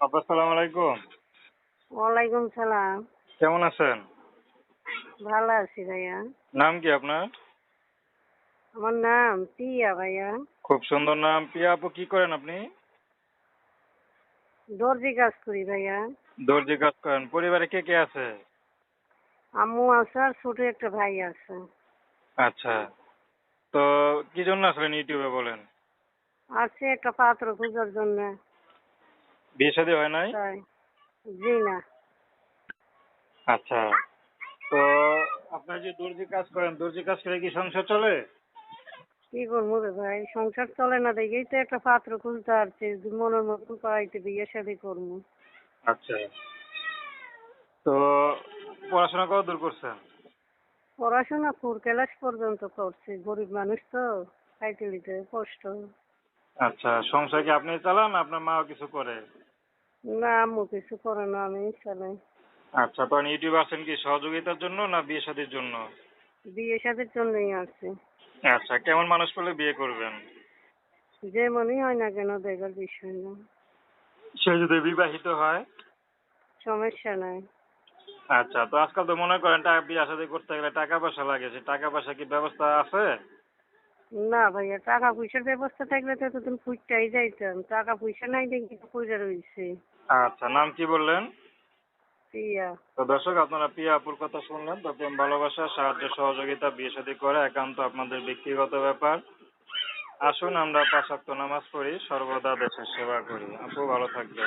আপা আলাইকুম। ওয়ালাইকুম সালাম। কেমন আছেন? ভালো আছি ভাইয়া। নাম কি আপনার? আমার নাম টিয়া ভাইয়া। খুব সুন্দর নাম। পিয়া আপু কি করেন আপনি? দর্জি কাজ করি ভাইয়া। দর্জি কাজ করেন। পরিবারে কে কে আছে? আম্মু আছে আর ছোট একটা ভাই আছে। আচ্ছা। তো কি জন্য আসলেন ইউটিউবে বলেন? আছে একটা পাত্র খোঁজার জন্য। বিয়ে শাদী হয় নাই? জি না। আচ্ছা। তো আপনার যে দর্জি কাজ করেন দর্জি কাজ করে কি সংসার চলে? কি করব রে ভাই সংসার চলে না দেখেই তো একটা পাত্র খুলতে আসছে মনের মতন পাইতে বিয়ে শাদি করব। আচ্ছা। তো পড়াশোনা কত দূর করছেন? পড়াশোনা ফোর ক্লাস পর্যন্ত করছি গরিব মানুষ তো খাইতে দিতে কষ্ট। আচ্ছা সংসার কি আপনি চালান আপনার মাও কিছু করে? না আম্মু কিছু করে না আমি চালাই আচ্ছা তখন ইউটিউবে আসেন কি সহযোগিতার জন্য না বিয়ে শাদীর জন্য? বিয়ে শাদির জন্যই আসছি আচ্ছা কেমন মানুষ পেলে বিয়ে করবেন? যে মনে হয় না কেন দেখার বিষয় না। সে যদি বিবাহিত হয়? সমস্যা নাই। আচ্ছা তো আজকাল তো মনে করেন টাকা বিয়ে শাদী করতে গেলে টাকা পয়সা লাগে সে টাকা পয়সা কি ব্যবস্থা আছে? না ভাইয়া টাকা পয়সার ব্যবস্থা থাকলে তো এতদিন ফুটটাই যাইতাম। টাকা পয়সা নাই দেখি পয়সা রয়েছে আচ্ছা নাম কি বললেন? ইয়া তো দর্শক আপনারা পিয়া আপুর কথা শুনলেন। তো প্রেম ভালোবাসা সাহায্য সহযোগিতা বিয়ে শাদী করে একান্ত আপনাদের ব্যক্তিগত ব্যাপার। আসুন আমরা পাঁচ ওয়াক্ত নামাজ পড়ি সর্বদা দেশের সেবা করি। আপু ভালো থাকবে